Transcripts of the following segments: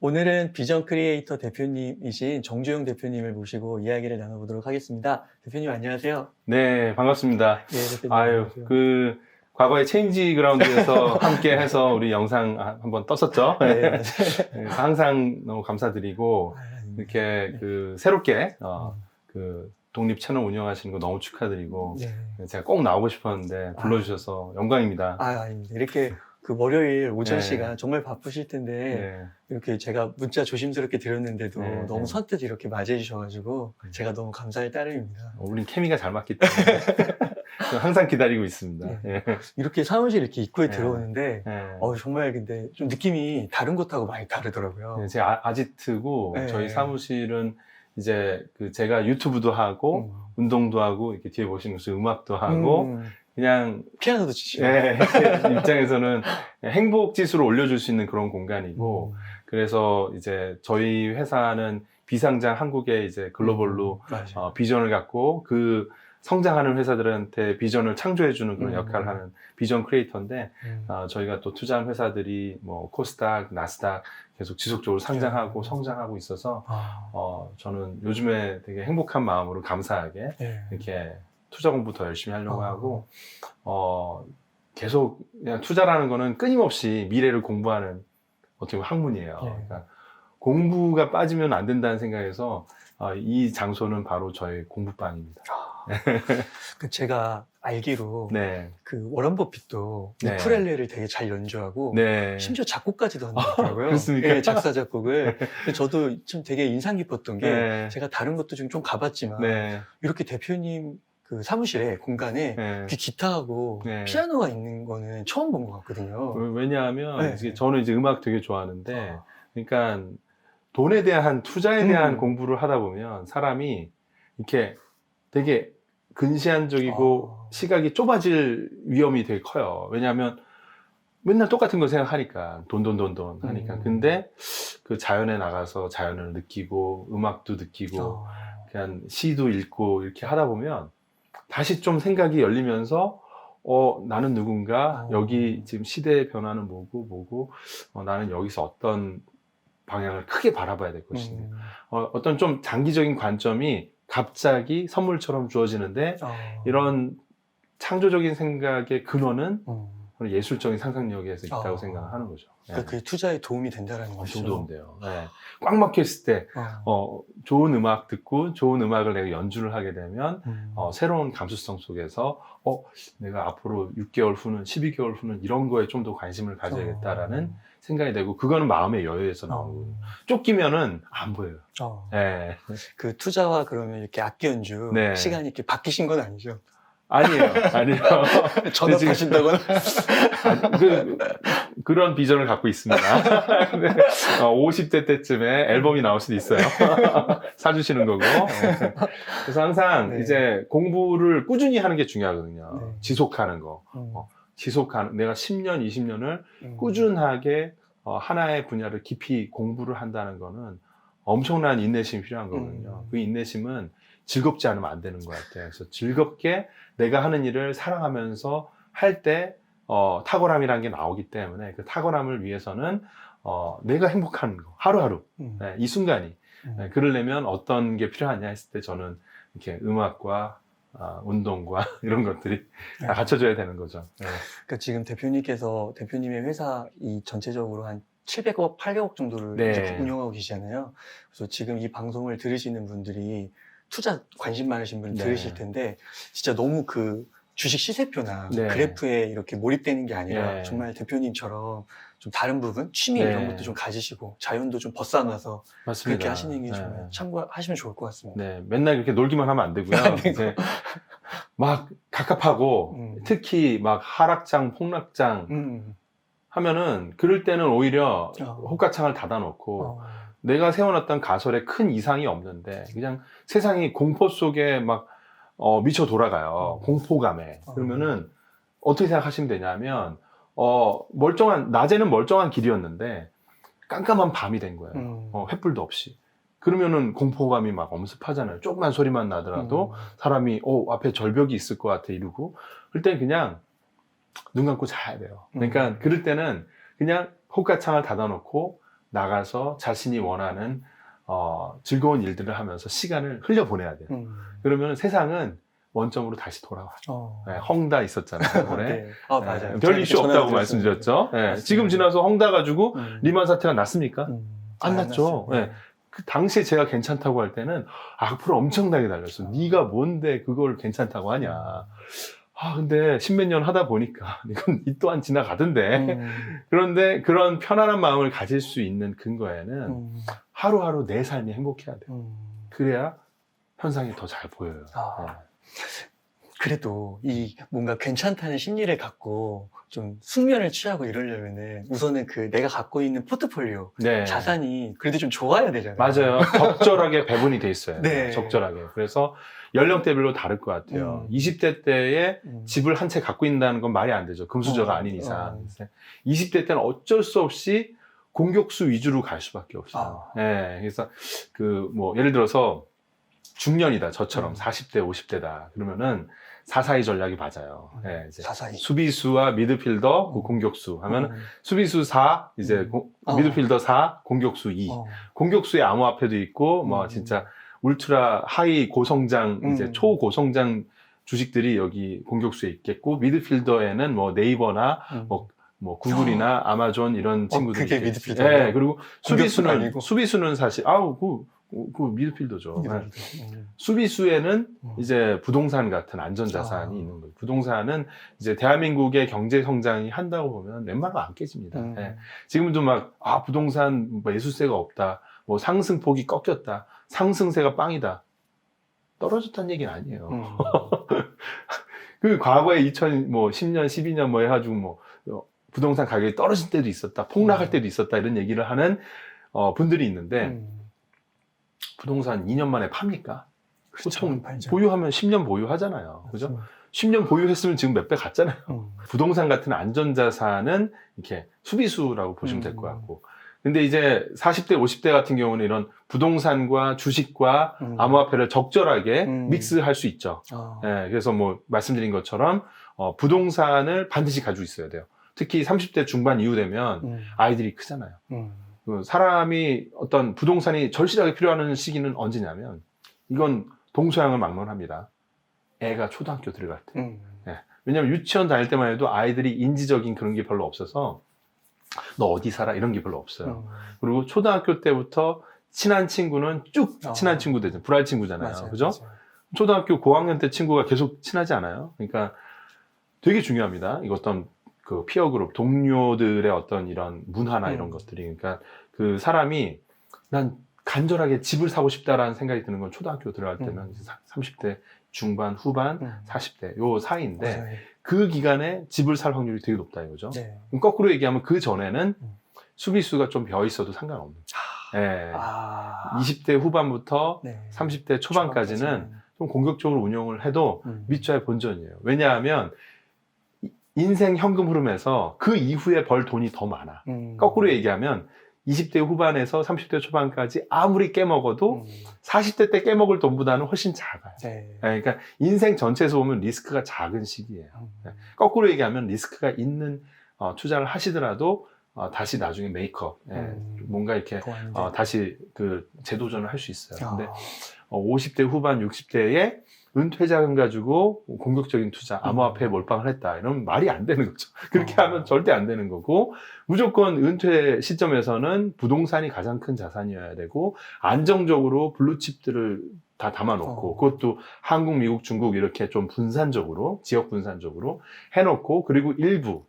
오늘은 비전 크리에이터 대표님이신 정주영 대표님을 모시고 이야기를 나눠보도록 하겠습니다. 대표님 안녕하세요. 네, 반갑습니다. 네, 대표님. 아유, 안녕하세요. 그 과거에 체인지 그라운드에서 함께 해서 우리 영상 한- 한번 떴었죠. 네. 그래서 항상 너무 감사드리고 아, 이렇게 그 새롭게 어, 그 독립 채널 운영하시는 거 너무 축하드리고 네. 제가 꼭 나오고 싶었는데 불러주셔서 영광입니다. 아, 아닙니다. 이렇게 그 월요일 오전 네. 시간 정말 바쁘실 텐데 네. 이렇게 제가 문자 조심스럽게 드렸는데도 네, 너무 네. 선뜻 이렇게 맞이해 주셔가지고 제가 너무 감사할 따름입니다. 어, 우린 케미가 잘 맞기 때문에 항상 기다리고 있습니다. 예. 이렇게 사무실 이렇게 입구에 네. 들어오는데 예. 어, 정말 근데 좀 느낌이 다른 곳하고 많이 다르더라고요. 네, 제 아, 아지트고 네. 저희 사무실은 이제 그 제가 유튜브도 하고 음. 운동도 하고 이렇게 뒤에 보시는 것처럼 음악도 하고 음, 그냥 피아노도 치시고 예, 제 입장에서는 행복 지수를 올려줄 수 있는 그런 공간이고 음. 그래서 이제 저희 회사는 비상장 한국의 이제 글로벌로 맞아요. 어, 비전을 갖고 그 성장하는 회사들한테 비전을 창조해주는 그런 음. 역할을 하는 비전 크리에이터인데 음. 어, 저희가 또 투자한 회사들이 뭐 코스닥, 나스닥 계속 지속적으로 상장하고 음. 성장하고 있어서 아, 어, 저는 요즘에 되게 행복한 마음으로 감사하게 예. 이렇게 투자 공부 더 열심히 하려고 어. 하고 어, 계속 그냥 투자라는 거는 끊임없이 미래를 공부하는 어떻게 보면 학문이에요. 예. 그러니까 공부가 빠지면 안 된다는 생각에서 어, 이 장소는 바로 저의 공부방입니다. 그 제가 알기로 네, 그 워런 버핏도 네. 우쿨렐레를 되게 잘 연주하고 네, 심지어 작곡까지도 하더라고요. 그렇습니까? 예, 작사 작곡을. 저도 좀 되게 인상 깊었던 게 네. 제가 다른 것도 좀, 좀 가봤지만 네, 이렇게 대표님 그 사무실에 공간에 네. 이렇게 기타하고 네. 피아노가 있는 거는 처음 본 것 같거든요. 왜냐하면 네. 이제 저는 이제 음악 되게 좋아하는데 아, 그러니까 돈에 대한 투자에 대한 음. 공부를 하다 보면 사람이 이렇게 되게 근시안적이고 아. 시각이 좁아질 위험이 되게 커요. 왜냐하면 맨날 똑같은 걸 생각하니까 돈 돈 돈 돈 하니까 음. 근데 그 자연에 나가서 자연을 느끼고 음악도 느끼고 아, 그냥 시도 읽고 이렇게 하다 보면 다시 좀 생각이 열리면서 어 나는 누군가 어. 여기 지금 시대의 변화는 뭐고 뭐고 어, 나는 여기서 어떤 방향을 크게 바라봐야 될 것인가 음, 어, 어떤 좀 장기적인 관점이 갑자기 선물처럼 주어지는데 아, 이런 창조적인 생각의 근원은 음. 예술적인 상상력에서 있다고 아. 생각을 하는 거죠. 네. 그러니까 그게 투자에 도움이 된다라는 엄청 거죠. 도움돼요. 네. 꽉 막혀 있을 때 어. 어, 좋은 음악 듣고 좋은 음악을 내가 연주를 하게 되면 음. 어, 새로운 감수성 속에서 어, 내가 앞으로 6개월 후는 12개월 후는 이런 거에 좀 더 관심을 가져야겠다라는 생각이 되고 그거는 마음의 여유에서 어. 나오는 거예요. 쫓기면은 안 보여요. 어. 네. 그 투자와 그러면 이렇게 악기 연주 네. 시간이 이렇게 바뀌신 건 아니죠? 아니에요. 아니에요. 전업하신다거나 그, 그런 비전을 갖고 있습니다. 네. 어, 50대 때쯤에 앨범이 나올 수도 있어요. 사주시는 거고. 네. 그래서 항상 네. 이제 공부를 꾸준히 하는 게 중요하거든요. 네. 지속하는 거. 음. 어, 지속하는, 내가 10년, 20년을 음. 꾸준하게 어, 하나의 분야를 깊이 공부를 한다는 거는 엄청난 인내심이 필요한 거거든요. 음. 그 인내심은 즐겁지 않으면 안 되는 것 같아요. 그래서 즐겁게 내가 하는 일을 사랑하면서 할때 어, 탁월함이라는 게 나오기 때문에 그 탁월함을 위해서는 어, 내가 행복한 거 하루하루 음. 네, 이 순간이 음. 네, 그러려면 어떤 게 필요하냐 했을 때 저는 이렇게 음악과 아, 운동과 이런 것들이 다 갖춰져야 되는 거죠. 네. 그러니까 지금 대표님께서 대표님의 회사 이 전체적으로 한 700억, 800억 정도를 네. 운영하고 계시잖아요. 그래서 지금 이 방송을 들으시는 분들이 투자 관심 많으신 분 네. 들으실 텐데 진짜 너무 그 주식 시세표나 네. 그래프에 이렇게 몰입되는 게 아니라 네. 정말 대표님처럼 좀 다른 부분 취미 네. 이런 것도 좀 가지시고 자연도 좀 벗어나서 맞습니다. 그렇게 하시는 게 네. 정말 참고하시면 좋을 것 같습니다. 네, 맨날 그렇게 놀기만 하면 안 되고요. 이제 막 갑갑하고 음. 특히 막 하락장, 폭락장 음. 하면은 그럴 때는 오히려 어. 호가창을 닫아놓고 어. 내가 세워놨던 가설에 큰 이상이 없는데 그냥 세상이 공포 속에 막 어, 미쳐 돌아가요. 음. 공포감에. 어. 그러면은 어떻게 생각하시면 되냐면 어, 멀쩡한 낮에는 멀쩡한 길이었는데 깜깜한 밤이 된 거예요. 음. 어, 횃불도 없이. 그러면은 공포감이 막 엄습하잖아요. 조그만 소리만 나더라도 음. 사람이 어 앞에 절벽이 있을 것 같아 이러고 그럴 때 그냥 눈 감고 자야 돼요. 그러니까 음. 그럴 때는 그냥 호가창을 닫아놓고 나가서 자신이 원하는 어, 즐거운 일들을 하면서 시간을 흘려 보내야 돼요. 음. 그러면 세상은 원점으로 다시 돌아와요. 어. 네, 헝다 있었잖아요. 올해. 네. 아, 맞아요. 네, 별 이슈 없다고. 말씀드렸죠. 네. 지금 지나서 헝다 가지고 음. 리만 사태가 났습니까? 음. 안 났죠. 났어요. 네. 그 당시에 제가 괜찮다고 할 때는 악플 엄청나게 달렸어. 네가 뭔데 그걸 괜찮다고 하냐. 아 근데 십몇 년 하다 보니까 이건 이 또한 지나가던데. 음. 그런데 그런 편안한 마음을 가질 수 있는 근거에는 음. 하루하루 내 삶이 행복해야 돼요. 음. 그래야 현상이 더 잘 보여요. 아. 네. 그래도 이 뭔가 괜찮다는 심리를 갖고 좀 숙면을 취하고 이러려면은 우선은 그 내가 갖고 있는 포트폴리오 네. 자산이 그래도 좀 좋아야 되잖아요. 맞아요. 적절하게 배분이 돼 있어요. 네. 적절하게. 그래서 연령대별로 다를 것 같아요. 음. 20대 때에 음. 집을 한 채 갖고 있다는 건 말이 안 되죠. 금수저가 어, 아닌 이상. 어. 20대 때는 어쩔 수 없이 공격수 위주로 갈 수밖에 없어요. 아. 네, 그래서 그 뭐 예를 들어서 중년이다. 저처럼 음. 40대, 50대다. 그러면은 사사이 전략이 맞아요. 네, 이제 사사히. 수비수와 미드필더, 그 음. 공격수 하면 음. 수비수 4, 이제 음. 고- 어. 미드필더 4, 공격수 2. 어. 공격수의 암호화폐도 있고 뭐 음. 진짜 울트라 하이 고성장 이제 음. 초고성장 주식들이 여기 공격수에 있겠고 미드필더에는 뭐 네이버나 음. 뭐뭐 구글이나 아마존 이런 친구들이 어, 그게 미드필더예요? 네, 그리고 수비수는 아니고? 수비수는 사실 아우 그, 그 미드필더죠. 네. 음. 수비수에는 음. 이제 부동산 같은 안전자산이 아. 있는 거예요. 부동산은 이제 대한민국의 경제 성장이 한다고 보면 웬만하면 안 깨집니다. 음. 네. 지금도 막, 아, 부동산 뭐 매수세가 없다. 뭐 상승폭이 꺾였다. 상승세가 빵이다. 떨어졌다는 얘기는 아니에요. 음. 그 과거에 2000, 뭐 10년, 12년 뭐 해가지고 뭐 어, 부동산 가격이 떨어질 때도 있었다. 폭락할 음. 때도 있었다. 이런 얘기를 하는 어, 분들이 있는데 음. 부동산 2년 만에 팝니까? 그렇죠. 보통 팔죠. 보유하면 10년 보유하잖아요. 그죠? 맞습니다. 10년 보유했으면 지금 몇 배 갔잖아요. 음. 부동산 같은 안전자산은 이렇게 수비수라고 보시면 될것 음. 같고. 근데 이제 40대, 50대 같은 경우는 이런 부동산과 주식과 음. 암호화폐를 적절하게 음. 믹스할 수 있죠. 아. 예, 그래서 뭐 말씀드린 것처럼 어, 부동산을 반드시 가지고 있어야 돼요. 특히 30대 중반 이후 되면 음. 아이들이 크잖아요. 음. 그 사람이 어떤 부동산이 절실하게 필요한 시기는 언제냐면 이건 동서양을 막론합니다. 애가 초등학교 들어갈 때. 음. 왜냐면 유치원 다닐 때만 해도 아이들이 인지적인 그런 게 별로 없어서 너 어디 살아 이런 게 별로 없어요. 음. 그리고 초등학교 때부터 친한 친구는 쭉 어. 친한 친구 되죠. 불알 친구잖아요. 맞아요. 그죠? 맞아요. 초등학교 고학년 때 친구가 계속 친하지 않아요. 그러니까 되게 중요합니다. 이거 어떤 그 피어 그룹 동료들의 어떤 이런 문화나 이런 음. 것들이 그러니까 그 사람이 난 간절하게 집을 사고 싶다라는 생각이 드는 건 초등학교 들어갈 때면 음. 이제 30대 중반 후반 음. 40대 요 사이인데 맞아요. 그 기간에 집을 살 확률이 되게 높다 이거죠. 네. 거꾸로 얘기하면 그 전에는 음. 수비수가 좀 비어 있어도 상관없는. 예. 아. 20대 후반부터 네. 30대 초반까지는 좀 공격적으로 운용을 해도 음. 밑좌의 본전이에요. 왜냐하면 이- 인생 현금 흐름에서 그 이후에 벌 돈이 더 많아. 음. 거꾸로 얘기하면 20대 후반에서 30대 초반까지 아무리 깨먹어도 음. 40대 때 깨먹을 돈보다는 훨씬 작아요. 네. 예, 그러니까 인생 전체에서 보면 리스크가 작은 시기예요. 음. 거꾸로 얘기하면 리스크가 있는 어, 투자를 하시더라도 어, 다시 나중에 메이크업, 예, 음. 뭔가 이렇게. 어, 다시 그 재도전을 할 수 있어요. 근데 아. 어, 50대 후반, 60대에 은퇴자금 가지고 공격적인 투자, 암호화폐에 음. 몰빵을 했다. 이러면 말이 안 되는 거죠. 그렇게 어. 하면 절대 안 되는 거고, 무조건 은퇴 시점에서는 부동산이 가장 큰 자산이어야 되고, 안정적으로 블루칩들을 다 담아놓고, 어. 그것도 한국, 미국, 중국 이렇게 좀 분산적으로, 지역 분산적으로 해놓고, 그리고 일부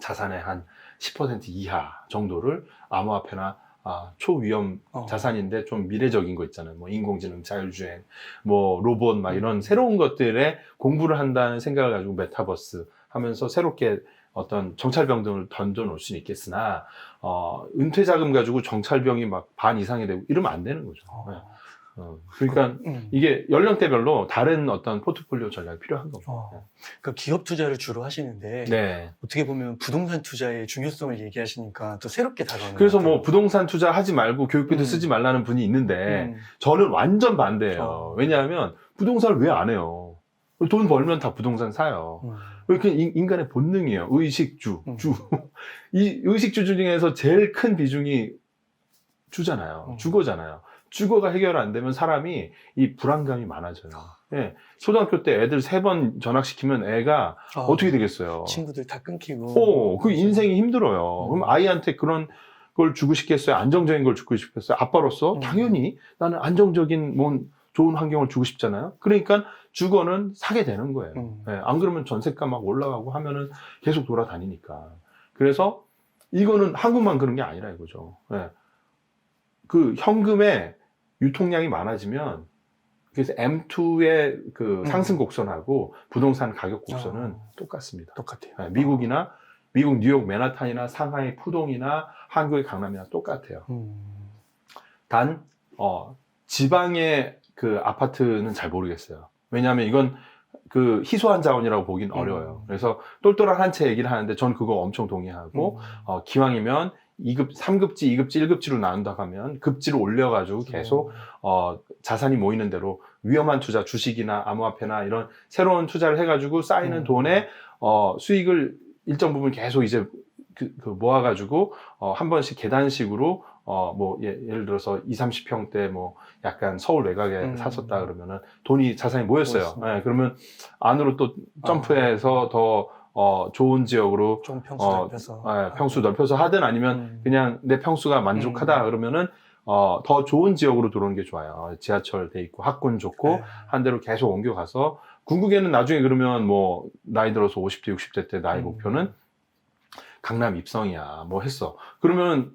자산의 한 10% 이하 정도를 암호화폐나 아, 초위험 어. 자산인데 좀 미래적인 거 있잖아요. 뭐 인공지능, 자율주행, 뭐 로봇 막 음. 이런 새로운 것들에 공부를 한다는 생각을 가지고 메타버스 하면서 새롭게 어떤 정찰병 등을 던져 놓을 수는 있겠으나 어, 은퇴 자금 가지고 정찰병이 막 반 이상이 되고 이러면 안 되는 거죠. 어. 네. 어, 그러니까 음. 이게 연령대별로 다른 어떤 포트폴리오 전략이 필요한 거죠. 어. 그러니까 기업 투자를 주로 하시는데 네. 어떻게 보면 부동산 투자의 중요성을 얘기하시니까 또 새롭게 다가오는 그래서 것 뭐. 부동산 투자 하지 말고 교육비도 음. 쓰지 말라는 분이 있는데 음. 저는 완전 반대예요. 어. 왜냐하면 부동산을 왜 안 해요? 돈 벌면 다 부동산 사요. 음. 인- 인간의 본능이에요. 의식주, 음. 주. 이 의식주 중에서 제일 큰 비중이 주잖아요. 음. 주거잖아요. 주거가 해결 안 되면 사람이 이 불안감이 많아져요. 예. 초등학교 때 애들 세 번 전학시키면 애가 아, 어떻게 되겠어요? 친구들 다 끊기고. 어, 그 인생이 힘들어요. 음. 그럼 아이한테 그런 걸 주고 싶겠어요? 안정적인 걸 주고 싶겠어요? 아빠로서 음. 당연히 나는 안정적인 뭐 좋은 환경을 주고 싶잖아요. 그러니까 주거는 사게 되는 거예요. 음. 예, 안 그러면 전세가 막 올라가고 하면은 계속 돌아다니니까. 그래서 이거는 한국만 그런 게 아니라 이거죠. 예. 그 현금의 유통량이 많아지면 그래서 M2의 그 음. 상승 곡선하고 부동산 가격 곡선은 어. 똑같습니다. 똑같아요. 예, 미국이나 미국 뉴욕 맨하탄이나 상하이 푸동이나 한국의 강남이나 똑같아요. 음. 단 어, 지방의 그 아파트는 잘 모르겠어요. 왜냐하면 이건 그 희소한 자원이라고 보긴 음. 어려워요. 그래서 똘똘한 한 채 얘기를 하는데 전 그거 엄청 동의하고 음. 어, 기왕이면 2급, 3급지, 2급지, 1급지로 나눈다고 하면 급지를 올려가지고 계속 어, 자산이 모이는 대로 위험한 투자, 주식이나 암호화폐나 이런 새로운 투자를 해가지고 쌓이는 음. 돈에 어, 수익을 일정 부분 계속 이제 그, 그 모아가지고 어, 한 번씩 계단식으로 어, 뭐 예, 를 들어서 2, 30평대 뭐 약간 서울 외곽에 음. 샀었다 그러면은 돈이 자산이 모였어요. 예, 그러면 안으로 또 점프해서 더 어, 좋은 지역으로 좀 평수 어, 넓혀서. 예, 평수 넓혀서 하든 아니면 음. 그냥 내 평수가 만족하다 음. 그러면은 어, 더 좋은 지역으로 들어오는 게 좋아요. 지하철 돼 있고 학군 좋고 네. 한 대로 계속 옮겨가서 궁극에는 나중에 그러면 뭐 나이 들어서 50대 60대 때 나의 음. 목표는 강남 입성이야 뭐 했어 그러면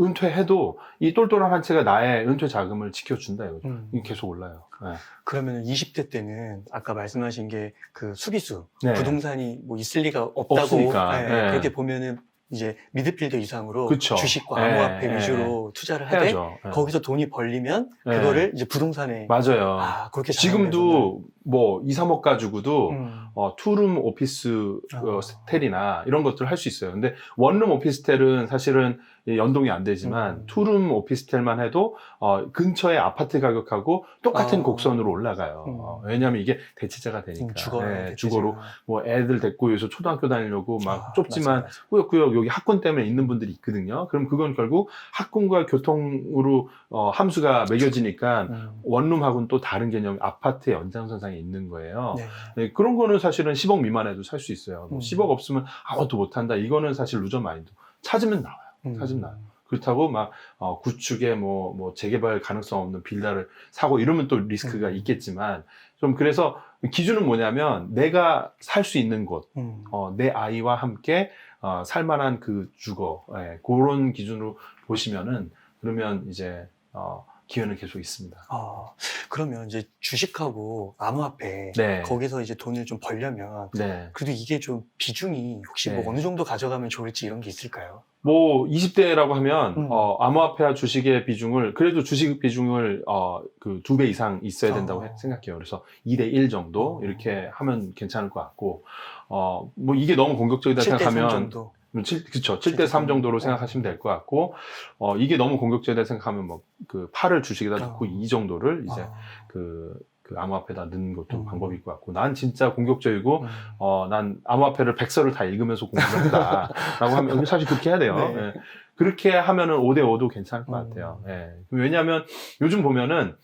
은퇴해도 이 똘똘한 한 채가 나의 은퇴 자금을 지켜준다 이거죠 음. 계속 올라요 네. 그러면 20대 때는 아까 말씀하신 게 그 수기수 네. 부동산이 뭐 있을 리가 없다고. 네, 네. 그렇게 보면은 이제 미드필더 이상으로 그쵸. 주식과 네, 암호화폐 네. 위주로 투자를 하되 해야죠 네. 거기서 돈이 벌리면 네. 그거를 이제 부동산에 맞아요 아 그렇게 지금도 뭐 2, 3억 가지고도 음. 어, 투룸 오피스 어, 아. 스텔이나 이런 것들을 할 수 있어요. 근데 원룸 오피스텔은 사실은 이 연동이 안 되지만 음. 투룸 오피스텔만 해도 어, 근처의 아파트 가격하고 똑같은 아. 곡선으로 올라가요. 음. 어, 왜냐하면 이게 대체자가 되니까. 음, 주거로 네, 주거로 뭐 애들 데리고 여기서 초등학교 다니려고 막 아, 좁지만 꾸역꾸역 여기 학군 때문에 있는 분들이 있거든요. 그럼 그건 결국 학군과 교통으로 어, 함수가 매겨지니까 원룸하고는 또 다른 개념 아파트의 연장선상에 있는 거예요. 네. 네, 그런 거는 사실은 10억 미만에도 살 수 있어요. 뭐 음. 10억 없으면 아무것도 못한다. 이거는 사실 루저 마인드. 찾으면 나와요. 음. 사진 나요. 그렇다고 막 어, 구축에 뭐, 뭐 재개발 가능성 없는 빌라를 사고 이러면 또 리스크가 음. 있겠지만 좀 그래서 기준은 뭐냐면 내가 살 수 있는 곳, 음. 어, 내 아이와 함께 어, 살만한 그 주거 예, 그런 기준으로 보시면은 그러면 이제 어, 기회는 계속 있습니다. 아, 그러면 이제 주식하고 암호화폐 네. 거기서 이제 돈을 좀 벌려면 네. 그래도 이게 좀 비중이 혹시 네. 뭐 어느 정도 가져가면 좋을지 이런 게 있을까요? 뭐 20대라고 하면 음. 어, 암호화폐와 주식의 비중을 그래도 주식 비중을 어, 그두 배 이상 있어야 된다고 어. 해- 생각해요. 그래서 2대 1 정도 어. 이렇게 하면 괜찮을 것 같고 어, 뭐 이게 너무 공격적이다 7대 3 생각하면 정도. 7, 그쵸. 7대 3 정도로 생각하시면 될 것 같고, 어, 이게 너무 공격적이다 생각하면 뭐, 그, 8을 주식에다 넣고 어. 2 정도를 이제 아, 그, 그 암호화폐에다 넣는 것도 음. 방법일 것 같고, 난 진짜 공격적이고, 음. 어, 난 암호화폐를 100서를 다 읽으면서 했다. 라고 하면, 사실 그렇게 해야 돼요. 네. 예. 그렇게 하면은 5대5도 괜찮을 것 음. 같아요. 예. 왜냐하면 요즘 보면은,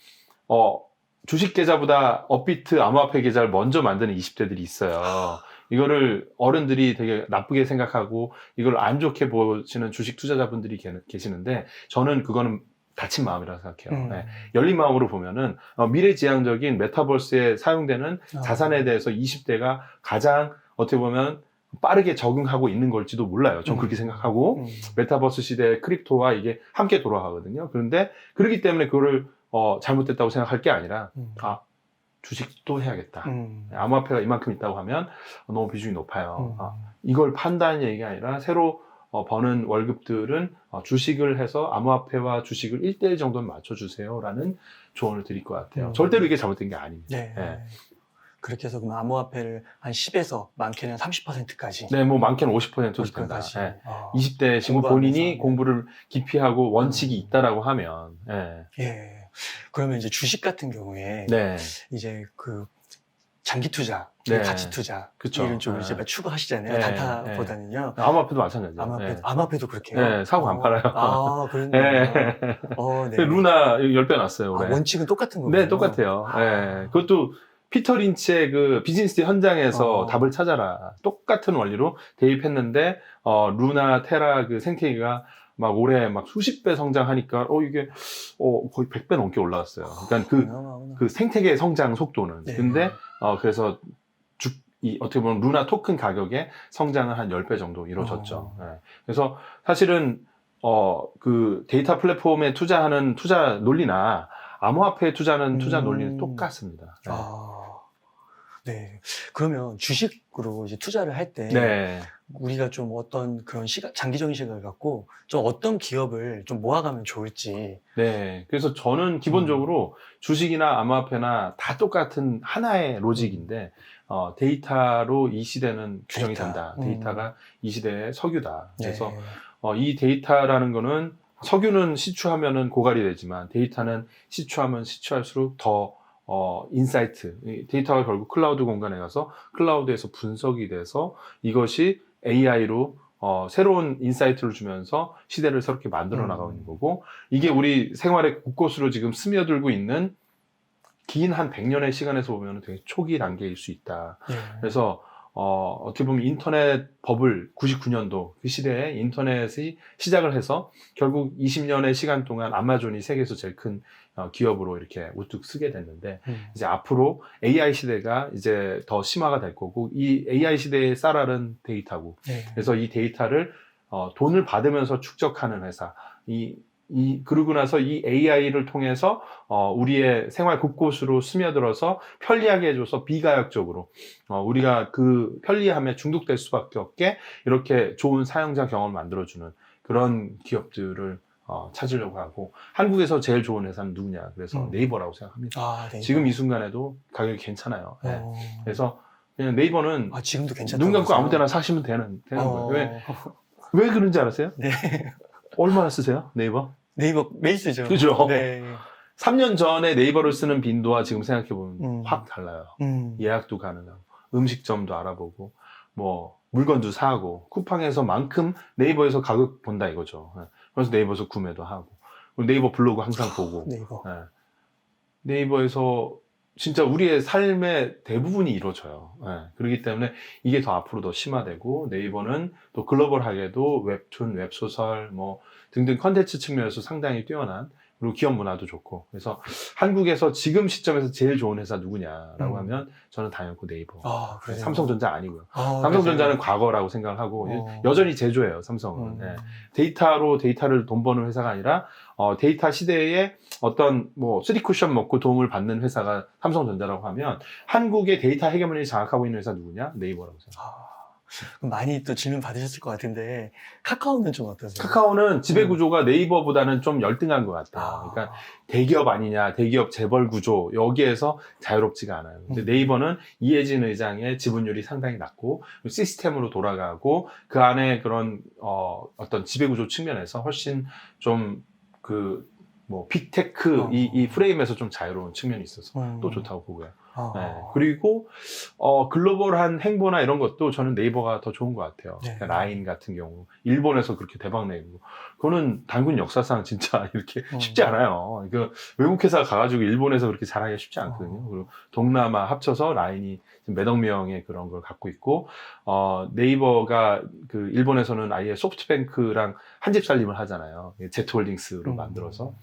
어, 주식 계좌보다 업비트 암호화폐 계좌를 먼저 만드는 20대들이 있어요. 이거를 어른들이 되게 나쁘게 생각하고 이걸 안 좋게 보시는 주식 투자자분들이 계- 계시는데 저는 그거는 다친 마음이라 고 생각해요. 음. 예. 열린 마음으로 보면은 어, 미래지향적인 메타버스에 사용되는 아. 자산에 대해서 20대가 가장 어떻게 보면 빠르게 적응하고 있는 걸지도 몰라요. 전 음. 그렇게 생각하고 음. 메타버스 시대의 크립토와 이게 함께 돌아가거든요. 그런데 그렇기 때문에 그거를 어, 잘못됐다고 생각할 게 아니라 음. 아 주식도 해야겠다. 음. 암호화폐가 이만큼 있다고 하면 너무 비중이 높아요. 음. 아, 이걸 판다는 얘기가 아니라 새로 어, 버는 월급들은 어, 주식을 해서 암호화폐와 주식을 1대1 정도는 맞춰주세요라는 조언을 드릴 것 같아요. 음. 절대로 이게 잘못된 게 아닙니다. 네. 네. 그렇게 해서 그럼 암호화폐를 한 10에서 많게는 30%까지. 네, 뭐 많게는 50%도 된다. 50%까지. 네. 아. 20대 지금. 본인이 공부를 깊이 하고 원칙이 음. 있다라고 하면, 예. 예. 그러면 이제 주식 같은 경우에 네, 이제 그 장기 투자, 네. 가치 투자 그쵸. 이런 쪽을 네. 이제 추구하시잖아요. 네, 단타보다는요. 암호화폐도 마찬가지예요. 암호화폐, 네. 암호화폐도 그렇게요. 네, 사고 안 어, 팔아요. 아, 그렇네요. 네. 어, 네. 루나 10배 났어요, 아, 올해. 원칙은 똑같은 거예요. 네, 똑같아요. 네. 그것도 피터 린치의 그 비즈니스 현장에서 어. 답을 찾아라. 똑같은 원리로 대입했는데, 어, 루나, 테라 그 생태계가 막 올해 막 수십 배 성장하니까, 어, 이게, 어, 거의 100배 넘게 올라갔어요. 그러니까 그, 어마어마하구나. 그 생태계 성장 속도는. 네. 근데, 어, 그래서 주, 이, 어떻게 보면 루나 토큰 가격의 성장은 한 10배 정도 이루어졌죠. 어. 네. 그래서 사실은, 어, 그 데이터 플랫폼에 투자하는 투자 논리나 암호화폐에 투자하는 투자 음. 논리는 똑같습니다. 네. 아, 네. 그러면 주식으로 이제 투자를 할때 네. 우리가 좀 어떤 그런 시각, 장기적인 시각을 갖고 좀 어떤 기업을 좀 모아가면 좋을지. 네. 그래서 저는 기본적으로 주식이나 암호화폐나 다 똑같은 하나의 로직인데, 어, 데이터로 이 시대는 규정이 데이터. 된다. 음. 데이터가 이 시대의 석유다. 그래서 네. 어, 이 데이터라는 거는 석유는 시추하면은 고갈이 되지만 데이터는 시추하면 시추할수록 더 어, 인사이트, 이 데이터가 결국 클라우드 공간에 가서 클라우드에서 분석이 돼서 이것이 AI로 어, 새로운 인사이트를 주면서 시대를 새롭게 만들어 음. 나가고 있는 거고 이게 우리 생활의 곳곳으로 지금 스며들고 있는 긴 한 100년의 시간에서 보면 되게 초기 단계일 수 있다. 네. 그래서 어, 어떻게 보면 인터넷 버블 99년도 그 시대에 인터넷이 시작을 해서 결국 20년의 시간 동안 아마존이 세계에서 제일 큰 어, 기업으로 이렇게 우뚝 쓰게 됐는데 음. 이제 앞으로 AI 시대가 이제 더 심화가 될 거고 이 AI 시대의 쌀알은 데이터고 네. 그래서 이 데이터를 어, 돈을 받으면서 축적하는 회사 이 이, 그러고 나서 이 AI를 통해서, 어, 우리의 생활 곳곳으로 스며들어서 편리하게 해줘서 비가역적으로, 어, 우리가 그 편리함에 중독될 수밖에 없게 이렇게 좋은 사용자 경험을 만들어주는 그런 기업들을 어, 찾으려고 하고, 한국에서 제일 좋은 회사는 누구냐. 그래서 음. 네이버라고 생각합니다. 아, 네. 지금 이 순간에도 가격이 괜찮아요. 네. 어. 그래서 그냥 네이버는 아, 지금도 괜찮다. 눈 감고 아무 데나 사시면 되는, 되는 어. 거예요. 왜, 왜 그런지 알았어요? 네. 얼마나 쓰세요? 네이버? 네이버 매일 쓰죠. 그죠? 네. 3년 전에 네이버를 쓰는 빈도와 지금 생각해 보면 음. 확 달라요. 음. 예약도 가능하고, 음식점도 알아보고, 뭐, 물건도 사고, 쿠팡에서만큼 네이버에서 가격 본다 이거죠. 예. 그래서 네이버에서 구매도 하고, 네이버 블로그 항상 보고, 네이버. 예. 네이버에서 진짜 우리의 삶의 대부분이 이루어져요. 예. 그렇기 때문에 이게 더 앞으로 더 심화되고 네이버는 또 글로벌하게도 웹툰, 웹소설 뭐 등등 컨텐츠 측면에서 상당히 뛰어난 그리고 기업 문화도 좋고 그래서 한국에서 지금 시점에서 제일 좋은 회사 누구냐라고 음. 하면 저는 당연히 그 네이버. 아, 그래요. 삼성전자 아니고요. 아, 삼성전자는 그래요? 과거라고 생각하고 어. 여전히 제조예요. 삼성은. 음. 예. 데이터로 데이터를 돈 버는 회사가 아니라 어, 데이터 시대에 어떤 뭐 쓰리 쿠션 먹고 도움을 받는 회사가 삼성전자라고 하면 한국의 데이터 헤게모니를 장악하고 있는 회사 누구냐? 네이버라고 생각해요. 아, 많이 또 질문 받으셨을 것 같은데 카카오는 좀 어떠세요? 카카오는 지배 음. 구조가 네이버보다는 좀 열등한 것 같아요. 아, 그러니까 대기업 아니냐, 대기업 재벌 구조 여기에서 자유롭지가 않아요. 근데 음. 네이버는 이해진 의장의 지분율이 상당히 낮고 시스템으로 돌아가고 그 안에 그런 어, 어떤 지배 구조 측면에서 훨씬 좀그 뭐 빅테크 어. 이, 이 프레임에서 좀 자유로운 측면이 있어서 음. 또 좋다고 보고요. 아. 네. 그리고 어, 글로벌한 행보나 이런 것도 저는 네이버가 더 좋은 것 같아요. 네. 그러니까 라인 같은 경우 일본에서 그렇게 대박 내고 그거는 단군 역사상 진짜 이렇게 음. 쉽지 않아요. 그 외국 회사 가가지고 일본에서 그렇게 잘하기가 쉽지 않거든요. 어. 그리고 동남아 합쳐서 라인이 몇억 명의 그런 걸 갖고 있고 어, 네이버가 그 일본에서는 아예 소프트뱅크랑 한 집 살림을 하잖아요. 제트홀딩스로 음. 만들어서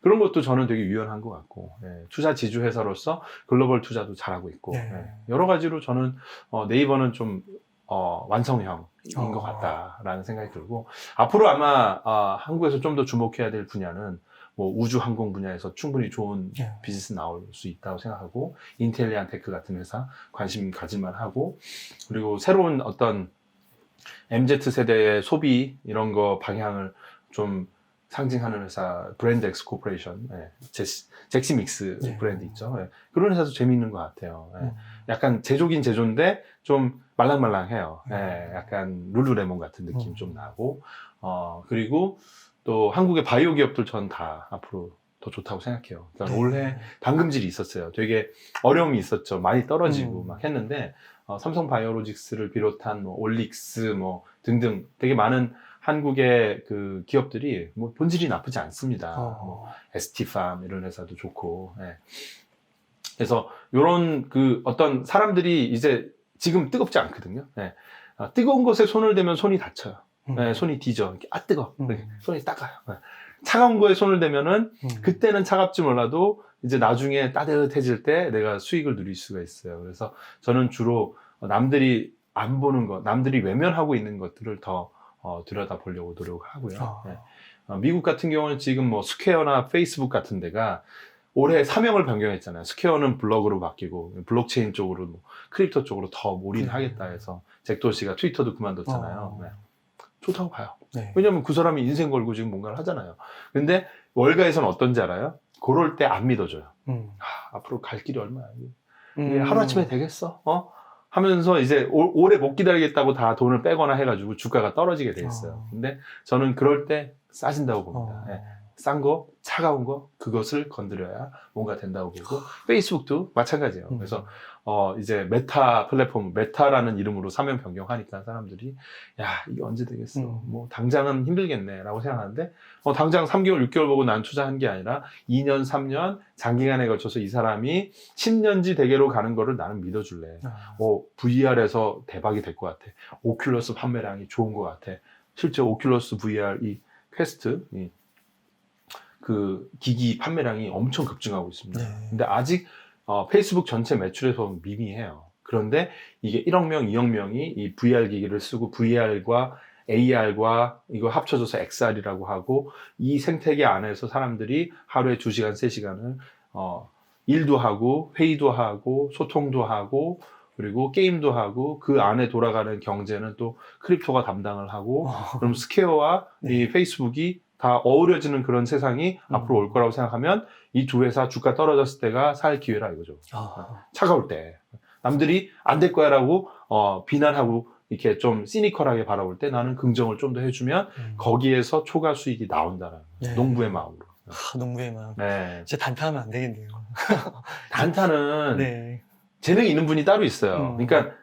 그런 것도 저는 되게 유연한 것 같고 예, 투자 지주 회사로서 글로벌 투자도 잘하고 있고 네. 예, 여러 가지로 저는 어, 네이버는 좀 어, 완성형인 어. 것 같다라는 생각이 들고 앞으로 아마 아, 한국에서 좀 더 주목해야 될 분야는 뭐 우주 항공 분야에서 충분히 좋은 네. 비즈니스 나올 수 있다고 생각하고 인텔리안 테크 같은 회사 관심 가질만 하고 그리고 새로운 어떤 MZ 세대의 소비 이런 거 방향을 좀 상징하는 회사 브랜드 엑스 코퍼레이션 예, 제시- 잭시믹스 네. 브랜드 있죠 예, 그런 회사도 재미있는 것 같아요 예. 음. 약간 제조긴 제조인데 좀 말랑말랑해요 음. 예, 약간 룰루레몬 같은 느낌 음. 좀 나고 어 그리고 또 한국의 바이오 기업들 전 다 앞으로 더 좋다고 생각해요. 그러니까 네. 올해 당금질이 있었어요. 되게 어려움이 있었죠. 많이 떨어지고 음. 막 했는데 어, 삼성 바이오로직스를 비롯한 뭐 올릭스 뭐 등등 되게 많은 한국의 그 기업들이 뭐 본질이 나쁘지 않습니다. 뭐 어. ST팜 이런 회사도 좋고. 예. 그래서 요런 그 어떤 사람들이 이제 지금 뜨겁지 않거든요. 예. 아, 뜨거운 것에 손을 대면 손이 다쳐요. 음. 예, 손이 뒤져. 이렇게 아 뜨거. 음. 이렇게 손이 따가요. 예. 차가운 거에 손을 대면은 음. 그때는 차갑지 몰라도 이제 나중에 따뜻해질 때 내가 수익을 누릴 수가 있어요. 그래서 저는 주로 남들이 안 보는 것, 남들이 외면하고 있는 것들을 더 어, 들여다 보려고 노력하고요. 아. 네. 어, 미국 같은 경우는 지금 뭐 스퀘어나 페이스북 같은 데가 올해 사명을 변경했잖아요. 스퀘어는 블로그로 바뀌고 블록체인 쪽으로 뭐 크립토 쪽으로 더 올인하겠다 해서 잭도시가 트위터도 그만뒀잖아요. 어. 네. 좋다고 봐요. 네. 왜냐면 그 사람이 인생 걸고 지금 뭔가를 하잖아요. 근데 월가에서는 어떤지 알아요? 그럴 때 안 믿어줘요. 음. 아, 앞으로 갈 길이 얼마야. 음. 하루아침에 되겠어? 어? 하면서 이제 오, 오래 못 기다리겠다고 다 돈을 빼거나 해가지고 주가가 떨어지게 돼 있어요. 어. 근데 저는 그럴 때 싸진다고 봅니다. 어. 예. 싼 거, 차가운 거, 그것을 건드려야 뭔가 된다고 보고, 페이스북도 마찬가지예요. 음. 그래서, 어, 이제 메타 플랫폼, 메타라는 이름으로 사명 변경하니까 사람들이, 야, 이게 언제 되겠어? 음. 뭐, 당장은 힘들겠네. 라고 생각하는데, 어, 당장 3개월, 6개월 보고 난 투자한 게 아니라, 2년, 3년, 장기간에 걸쳐서 이 사람이 10년지 대계로 가는 거를 나는 믿어줄래. 아. 어, VR에서 대박이 될 것 같아. 오큘러스 판매량이 좋은 것 같아. 실제 오큘러스 VR 이 퀘스트 이, 그 기기 판매량이 엄청 급증하고 있습니다. 네. 근데 아직 어, 페이스북 전체 매출에서 미미해요. 그런데 이게 1억 명, 2억 명이 이 VR 기기를 쓰고 VR과 AR과 이거 합쳐져서 XR이라고 하고 이 생태계 안에서 사람들이 하루에 2시간, 3시간을 어, 일도 하고 회의도 하고 소통도 하고 그리고 게임도 하고 그 안에 돌아가는 경제는 또 크립토가 담당을 하고 어. 그럼 스퀘어와 네. 이 페이스북이 다 어우러지는 그런 세상이 음. 앞으로 올 거라고 생각하면 이 두 회사 주가 떨어졌을 때가 살 기회라 이거죠. 아. 차가울 때 남들이 안 될 거야라고 어, 비난하고 이렇게 좀 시니컬하게 바라볼 때 나는 긍정을 좀 더 해주면 음. 거기에서 초과 수익이 나온다는 네. 농부의 마음으로. 아, 농부의 마음. 네. 진짜 단타하면 안 되겠네요. 단타는 네. 재능이 있는 분이 따로 있어요. 음. 그러니까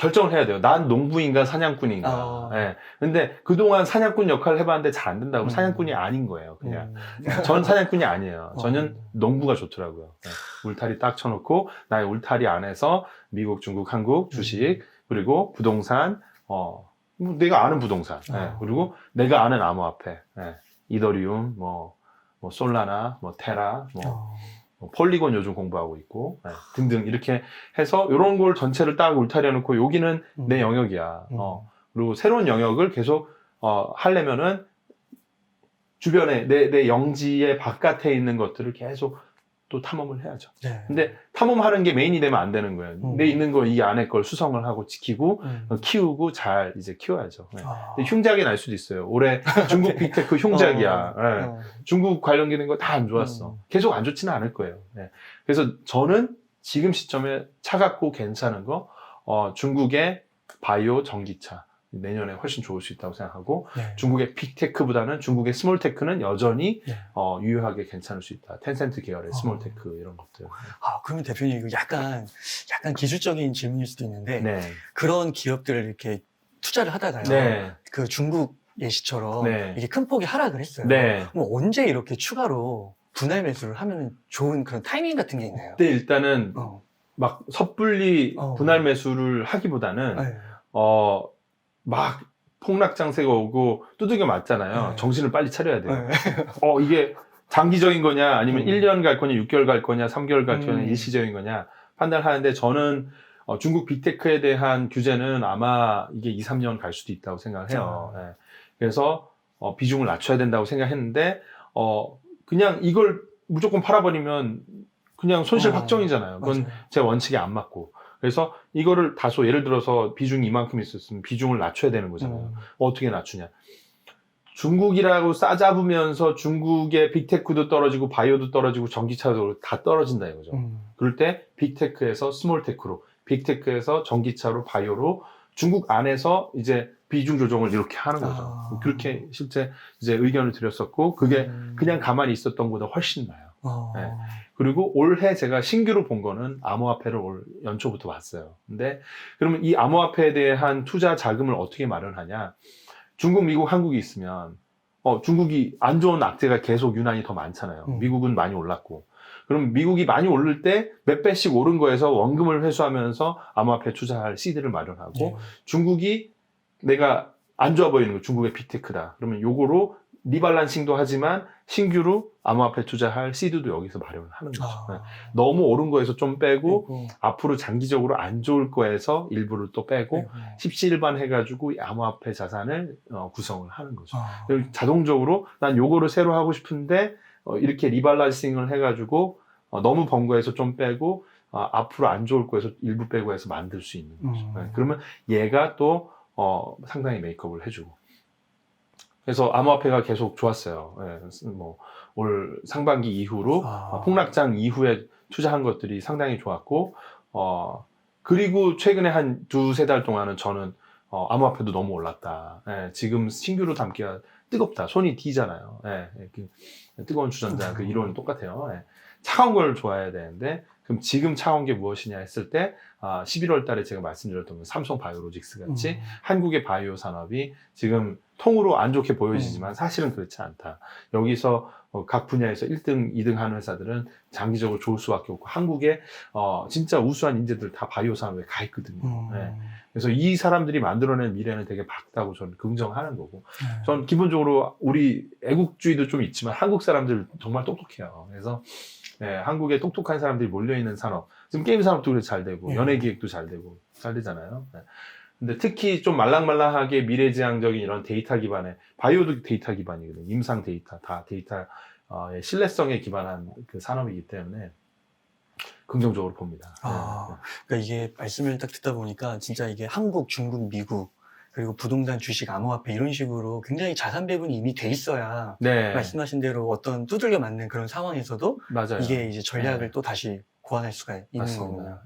결정을 해야 돼요. 난 농부인가 사냥꾼인가. 어. 예. 근데 그동안 사냥꾼 역할을 해봤는데 잘 안 된다고 음. 사냥꾼이 아닌 거예요. 그냥. 음. 전 사냥꾼이 아니에요. 저는 어. 농부가 좋더라고요. 예. 울타리 딱 쳐놓고 나의 울타리 안에서 미국, 중국, 한국 주식 그리고 부동산, 어, 뭐 내가 아는 부동산, 예. 어. 그리고 내가 아는 암호화폐, 예. 이더리움, 뭐, 뭐 솔라나, 뭐 테라, 뭐 어. 뭐 폴리곤 요즘 공부하고 있고 네, 등등 이렇게 해서 이런 걸 전체를 딱 울타리 해놓고 여기는 음. 내 영역이야. 음. 어, 그리고 새로운 영역을 계속 어, 하려면은 주변에 내, 내 영지의 바깥에 있는 것들을 계속 또 탐험을 해야죠. 네. 근데 탐험하는 게 메인이 되면 안 되는 거예요. 음. 내 있는 거 이 안에 걸 수성을 하고 지키고 음. 어, 키우고 잘 이제 키워야죠. 네. 아. 흉작이 날 수도 있어요. 올해 중국 빅테크 흉작이야. 어. 네. 어. 중국 관련되는 거다 안 좋았어. 음. 계속 안 좋지는 않을 거예요. 네. 그래서 저는 지금 시점에 차갑고 괜찮은 거, 어, 중국의 바이오 전기차. 내년에 훨씬 좋을 수 있다고 생각하고, 네. 중국의 빅테크보다는 중국의 스몰테크는 여전히, 네. 어, 유효하게 괜찮을 수 있다. 텐센트 계열의 어. 스몰테크 이런 것들. 아, 그러면 대표님 이거 약간 약간 기술적인 질문일 수도 있는데 네. 그런 기업들을 이렇게 투자를 하다가요. 네. 그 중국 예시처럼 네. 이게 큰 폭이 하락을 했어요. 네. 그럼 언제 이렇게 추가로 분할 매수를 하면 좋은 그런 타이밍 같은 게 있나요? 그때 일단은 어. 막 섣불리 어. 분할 매수를 하기보다는, 네. 어, 막 폭락 장세가 오고 두들겨 맞잖아요. 네. 정신을 빨리 차려야 돼요. 네. 어, 이게 장기적인 거냐, 아니면 음. 1년 갈 거냐, 6개월 갈 거냐, 3개월 갈 거냐, 음. 일시적인 거냐, 판단하는데 저는 어, 중국 빅테크에 대한 규제는 아마 이게 2, 3년 갈 수도 있다고 생각을 해요. 아. 예. 그래서 어, 비중을 낮춰야 된다고 생각했는데, 어, 그냥 이걸 무조건 팔아버리면 그냥 손실 어, 확정이잖아요. 그건 맞아요. 제 원칙에 안 맞고. 그래서 이거를 다소 예를 들어서 비중이 이만큼 있었으면 비중을 낮춰야 되는 거잖아요. 음. 어떻게 낮추냐. 중국이라고 싸잡으면서 중국의 빅테크도 떨어지고 바이오도 떨어지고 전기차도 다 떨어진다 이거죠. 음. 그럴 때 빅테크에서 스몰테크로, 빅테크에서 전기차로 바이오로 중국 안에서 이제 비중 조정을 이렇게 하는 거죠. 아. 그렇게 실제 이제 의견을 드렸었고 그게 음. 그냥 가만히 있었던 것보다 훨씬 나아요. 어. 네. 그리고 올해 제가 신규로 본 거는 암호화폐를 올 연초부터 봤어요. 근데 그러면 이 암호화폐에 대한 투자 자금을 어떻게 마련하냐? 중국, 미국, 한국이 있으면 어, 중국이 안 좋은 악재가 계속 유난히 더 많잖아요. 음. 미국은 많이 올랐고. 그럼 미국이 많이 오를 때 몇 배씩 오른 거에서 원금을 회수하면서 암호화폐 투자할 시드를 마련하고 네. 중국이 내가 안 좋아 보이는 거 중국의 빅테크다. 그러면 요거로 리발란싱도 하지만 신규로 암호화폐 투자할 시드도 여기서 마련을 하는 거죠. 네. 아. 너무 오른 거에서 좀 빼고 그리고, 앞으로 장기적으로 안 좋을 거에서 일부를 또 빼고 그리고, 십시일반 해가지고 이 암호화폐 자산을 어, 구성을 하는 거죠. 아. 자동적으로 난 요거를 새로 하고 싶은데 어, 이렇게 리발란싱을 해가지고 어, 너무 번 거에서 좀 빼고 어, 앞으로 안 좋을 거에서 일부 빼고 해서 만들 수 있는 거죠. 음. 네, 그러면 얘가 또 어, 상당히 메이크업을 해주고 그래서 암호화폐가 계속 좋았어요. 예, 뭐올 상반기 이후로 아. 어, 폭락장 이후에 투자한 것들이 상당히 좋았고 어 그리고 최근에 한 두세 달 동안은 저는 어, 암호화폐도 너무 올랐다. 예, 지금 신규로 담기가 뜨겁다. 손이 디잖아요. 예, 예, 그 뜨거운 주전자 그 이론은 똑같아요. 예. 차가운 걸 좋아해야 되는데 그럼 지금 차가운 게 무엇이냐 했을 때 아, 11월 달에 제가 말씀드렸던 건 삼성 바이오로직스 같이 음. 한국의 바이오 산업이 지금 통으로 안 좋게 보여지지만 사실은 그렇지 않다. 여기서 어, 각 분야에서 1등, 2등 하는 회사들은 장기적으로 좋을 수밖에 없고 한국에 어, 진짜 우수한 인재들 다 바이오 산업에 가 있거든요. 음. 네. 그래서 이 사람들이 만들어낸 미래는 되게 밝다고 저는 긍정하는 거고 네. 전 기본적으로 우리 애국주의도 좀 있지만 한국 사람들 정말 똑똑해요. 그래서 예, 한국에 똑똑한 사람들이 몰려 있는 산업 지금 게임 산업도 그래서 잘 되고 예. 연예 기획도 잘 되고 잘 되잖아요. 예. 근데 특히 좀 말랑말랑하게 미래지향적인 이런 데이터 기반의 바이오도 데이터 기반이거든요. 임상 데이터 다 데이터 의 신뢰성에 기반한 그 산업이기 때문에 긍정적으로 봅니다. 아, 그러니까 이게 말씀을 딱 듣다 보니까 진짜 이게 한국, 중국, 미국 그리고 부동산, 주식, 암호화폐 이런 식으로 굉장히 자산 배분이 이미 돼 있어야 네, 네. 말씀하신 대로 어떤 두들겨 맞는 그런 상황에서도 맞아요. 이게 이제 전략을 네. 또 다시 고안할 수가 있는 맞습니다. 거군요.